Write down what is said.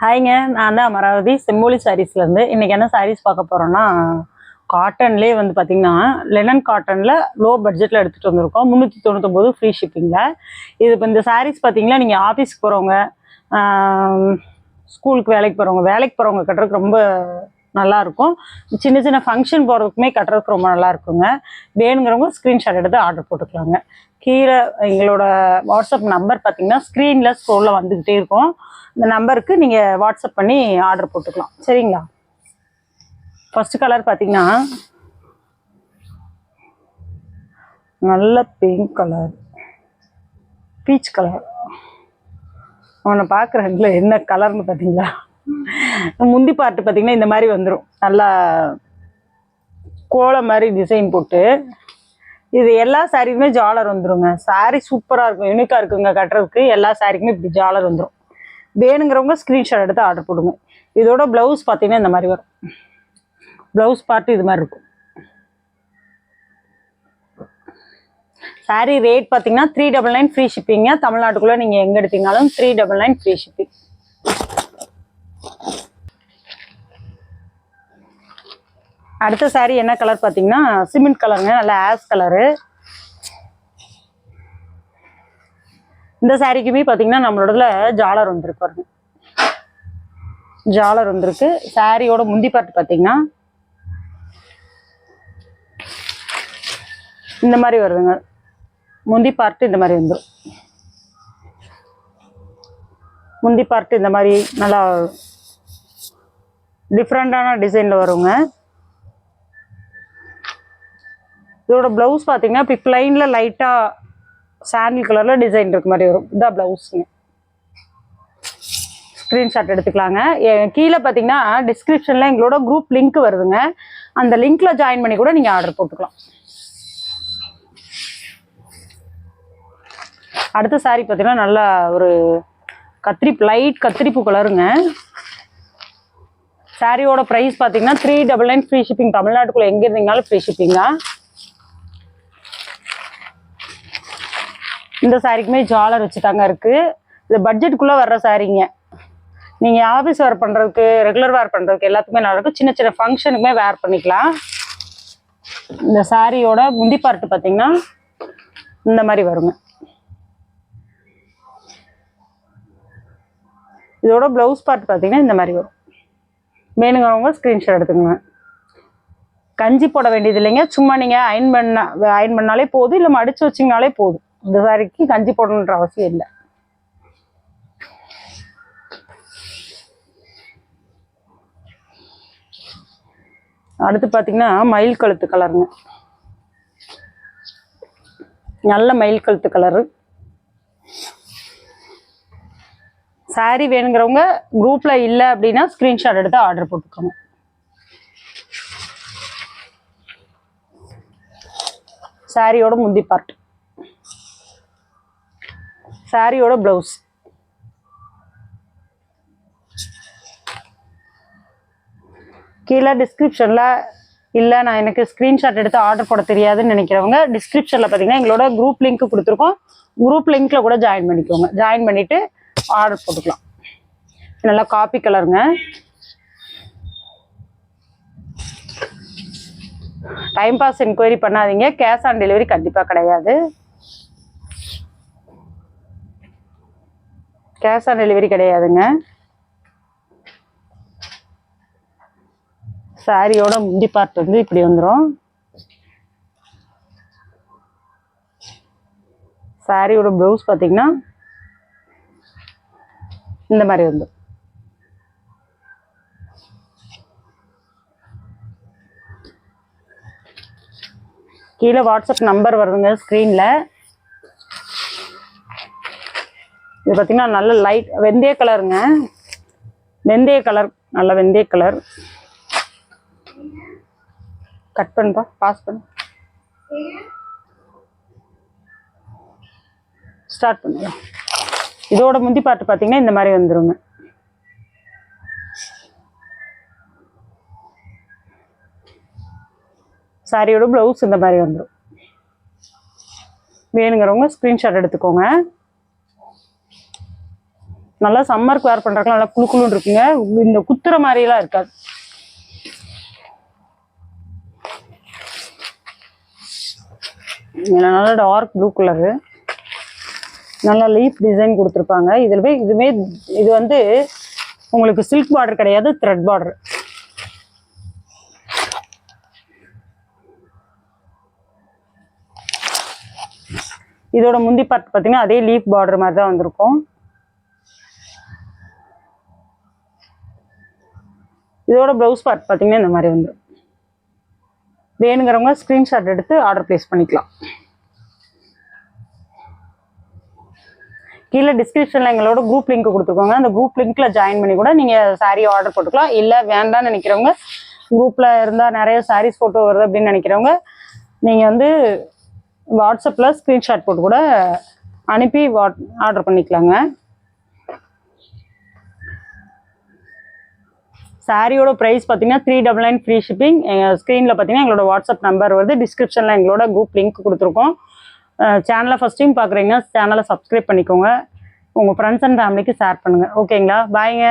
ஹாய்ங்க நான் தான் அமராவதி. செம்மொழி சாரீஸ்லேருந்து இன்றைக்கி என்ன சாரீஸ் பார்க்க போகிறோன்னா காட்டன்லேயே வந்து பார்த்திங்கன்னா லெனன் காட்டனில் லோ பட்ஜெட்டில் எடுத்துகிட்டு வந்திருக்கோம். முந்நூற்றி தொண்ணூத்தொம்பது ஃப்ரீ ஷிப்பிங்கில் இது இப்போ இந்த சாரீஸ் பார்த்தீங்கன்னா நீங்கள் ஆஃபீஸ்க்கு போகிறவங்க ஸ்கூலுக்கு வேலைக்கு போகிறவங்க வேலைக்கு போகிறவங்க கட்டுறதுக்கு ரொம்ப நல்லாயிருக்கும். சின்ன சின்ன ஃபங்க்ஷன் போகிறதுக்குமே கட்டுறதுக்கு ரொம்ப நல்லா இருக்குங்க வேணுங்கிறவங்க ஸ்க்ரீன்ஷாட் எடுத்து ஆர்டர் போட்டுக்கலாங்க. கீழே எங்களோட வாட்ஸ்அப் நம்பர் பார்த்தீங்கன்னா ஸ்க்ரீனில் ஸ்க்ரோலில் வந்துக்கிட்டே இருக்கும். இந்த நம்பருக்கு நீங்கள் வாட்ஸ்அப் பண்ணி ஆர்டர் போட்டுக்கலாம். சரிங்களா? ஃபஸ்ட்டு கலர் பார்த்தீங்கன்னா நல்ல பிங்க் கலர் பீச் கலர் அவனை பார்க்குறேன்ல என்ன கலர்னு பார்த்தீங்களா? முந்தி பார்ட்டு பார்த்தீங்கன்னா இந்த மாதிரி வந்துடும் நல்லா கோலம் மாதிரி டிசைன் போட்டு. இது எல்லா சாரீக்குமே ஜாலர் வந்துருங்க. சாரீ சூப்பராக இருக்கும். யூனிக்காக இருக்குங்க கட்டுறதுக்கு. எல்லா சாரீக்குமே இப்படி ஜாலர் வந்துடும் வேணுங்கிறவங்க ஸ்க்ரீன்ஷாட் எடுத்து ஆர்டர் போடுங்க. இதோட ப்ளவுஸ் பார்த்தீங்கன்னா இந்த மாதிரி வரும். ப்ளவுஸ் பார்ட்டு இது மாதிரி இருக்கும். சாரி ரேட் பார்த்தீங்கன்னா த்ரீ டபுள் நைன் ஃப்ரீ ஷிப்பிங்க தமிழ்நாட்டுக்குள்ளே நீங்கள் எங்கே எடுத்தீங்கனாலும் three double nine free shipping அடுத்த சாரி என்ன கலர் பார்த்தீங்கன்னா சிமெண்ட் கலருங்க நல்ல ஆஸ் கலரு இந்த சாரிக்குமே பார்த்தீங்கன்னா நம்மளோடதுல ஜாலர் வந்திருக்கு பாருங்க. ஜாலர் வந்திருக்கு. சாரியோட முந்தி பார்த்து பார்த்தீங்கன்னா இந்த மாதிரி வருதுங்க. முந்தி பார்ட்டு இந்த மாதிரி வந்துடும் முந்தி பார்ட்டு இந்த மாதிரி நல்லா டிஃப்ரெண்ட்டான டிசைனில் வருங்க. இதோட ப்ளவுஸ் பார்த்தீங்கன்னா இப்போ பிளைனில் லைட்டாக சாண்டில் கலரில் டிசைன் இருக்க மாதிரி வரும். இதான் ப்ளவுஸுங்க ஸ்க்ரீன்ஷாட் எடுத்துக்கலாங்க. கீழே பார்த்தீங்கன்னா டிஸ்கிரிப்ஷனில் எங்களோட குரூப் லிங்க் வருதுங்க. அந்த லிங்க்ல ஜாயின் பண்ணி கூட நீங்கள் ஆர்டர் போட்டுக்கலாம். அடுத்த சாரி பார்த்தீங்கன்னா நல்லா ஒரு கத்திரி லைட் கத்திரிப்பு கலருங்க சாரியோட ப்ரைஸ் பார்த்தீங்கன்னா three double nine free shipping தமிழ்நாட்டுக்குள்ளே எங்கே இருந்தீங்கனாலும் ஃப்ரீ ஷிப்பிங்காக இந்த சாரிக்குமே ஜாலர் வச்சு தாங்க இருக்குது இது பட்ஜெட்டுக்குள்ளே வர்ற சாரீங்க. நீங்கள் ஆஃபீஸ் வேர் பண்ணுறதுக்கு ரெகுலர் வேர் பண்ணுறதுக்கு எல்லாத்துக்குமே நல்லாயிருக்கும் சின்ன சின்ன ஃபங்க்ஷனுக்குமே வேர் பண்ணிக்கலாம். இந்த சாரியோட முந்தி பார்ட்டு பார்த்தீங்கன்னா இந்த மாதிரி வருங்க. இதோட ப்ளவுஸ் பார்ட் பார்த்தீங்கன்னா இந்த மாதிரி வரும். வேணுங்கிறவங்க ஸ்க்ரீன்ஷாட் எடுத்துக்கோங்க. கஞ்சி போட வேண்டியது இல்லைங்க. சும்மா நீங்கள் அயன் பண்ண அயன் பண்ணாலே போதும். இல்லை மடித்து வச்சிங்கனாலே போதும். இந்த சாரிக்கு கஞ்சி போடணுன்ற அவசியம் இல்லை. அடுத்து பார்த்தீங்கன்னா மயில் கழுத்து கலருங்க. நல்ல மயில் கழுத்து கலரு. சாரி வேணுங்கிறவங்க குரூப்பில் இல்லை அப்படின்னா ஸ்க்ரீன்ஷாட் எடுத்து ஆர்டர் போட்டுக்கோங்க. சாரியோட முந்தி பார்ட் சாரியோட ப்ளவுஸ் கீழே டிஸ்கிரிப்ஷனில் இல்லை நான் எனக்கு ஸ்க்ரீன்ஷாட் எடுத்து ஆர்டர் போட தெரியாதுன்னு நினைக்கிறவங்க டிஸ்கிரிப்ஷனில் பார்த்தீங்கன்னா எங்களோட குரூப் லிங்க் கொடுத்துருக்கோம். குரூப் லிங்க்கில் கூட ஜாயின் பண்ணிக்கோங்க. ஜாயின் பண்ணிவிட்டு ஆர்டர் போட்டுக்கலாம். நல்லா காப்பி கலருங்க டைம் பாஸ் என்கொயரி பண்ணாதீங்க. கேஷ் ஆன் டெலிவரி கண்டிப்பாக கிடையாது. கேஷ் ஆன் டெலிவரி கிடையாதுங்க. சாரியோட முந்தி பார்ட் வந்து இப்படி வந்துடும் சாரியோட ப்ளவுஸ் பார்த்தீங்கன்னா இந்த மாதிரி வந்துடும் கீழே வாட்ஸ்அப் நம்பர் வருதுங்க ஸ்க்ரீனில் இது பார்த்தீங்கன்னா நல்ல லைட் வெந்தய கலருங்க வெந்தய கலர் நல்ல வெந்தய கலர் கட் பண்ணுப்பா பாஸ் பண்ணு. ஸ்டார்ட் பண்ணுங்க இதோட முந்தி பாட்டு பார்த்தீங்கன்னா இந்த மாதிரி வந்துருங்க. சாரியோட ப்ளவுஸ் இந்த மாதிரி வந்துடும் வேணுங்கிறவங்க ஸ்க்ரீன்ஷாட் எடுத்துக்கோங்க. நல்லா சம்மருக்கு வேர் பண்ணுறதுக்கு நல்லா குழுக்குழுன்னு குளுன்னு இருக்குங்க. இந்த குத்துற மாதிரியெல்லாம் இருக்காது. நல்லா டார்க் ப்ளூ கலரு நல்லா லீஃப் டிசைன் கொடுத்துருப்பாங்க. இதில் போய் இதுவே இது வந்து உங்களுக்கு சில்க் பார்டர் கிடையாது த்ரெட் பார்டர் இதோட முந்தி பார்ட் பார்த்தீங்கன்னா அதே லீஃப் பார்டர் மாதிரி தான் வந்திருக்கும். இதோட ப்ளவுஸ் பார்ட் பார்த்தீங்கன்னா இந்த மாதிரி வந்துடும் வேணுங்கிறவங்க ஸ்க்ரீன்ஷாட் எடுத்து ஆர்டர் ப்ளேஸ் பண்ணிக்கலாம். கீழே டிஸ்கிரிப்ஷனில் எங்களோட குரூப் லிங்க் கொடுத்துருக்கோங்க. அந்த குரூப் லிங்க்ல ஜாயின் பண்ணி கூட நீங்கள் சாரீ ஆர்டர் போட்டுக்கலாம். இல்லை வேண்டாம்னு நினைக்கிறவங்க குரூப்பில் இருந்தால் நிறைய சாரீஸ் ஃபோட்டோ வருது அப்படின்னு நினைக்கிறவங்க நீங்கள் வந்து வாட்ஸ்அப்பில் ஸ்க்ரீன்ஷாட் போட்டு கூட அனுப்பி வாட் ஆர்டர் பண்ணிக்கலாங்க. சாரியோட ப்ரைஸ் பார்த்தீங்கன்னா three double nine free shipping எங்கள் ஸ்க்ரீனில் பார்த்தீங்கன்னா எங்களோட வாட்ஸ்அப் நம்பர் வருது. டிஸ்கிரிப்ஷனில் எங்களோட குரூப் லிங்க் கொடுத்துருக்கோம். சேனலை ஃபஸ்ட் டைம் பார்க்குறீங்கன்னா சேனலை சப்ஸ்கிரைப் பண்ணிக்கோங்க. உங்கள் ஃப்ரெண்ட்ஸ் அண்ட் ஃபேமிலிக்கு ஷேர் பண்ணுங்கள் ஓகேங்களா பாய்ங்க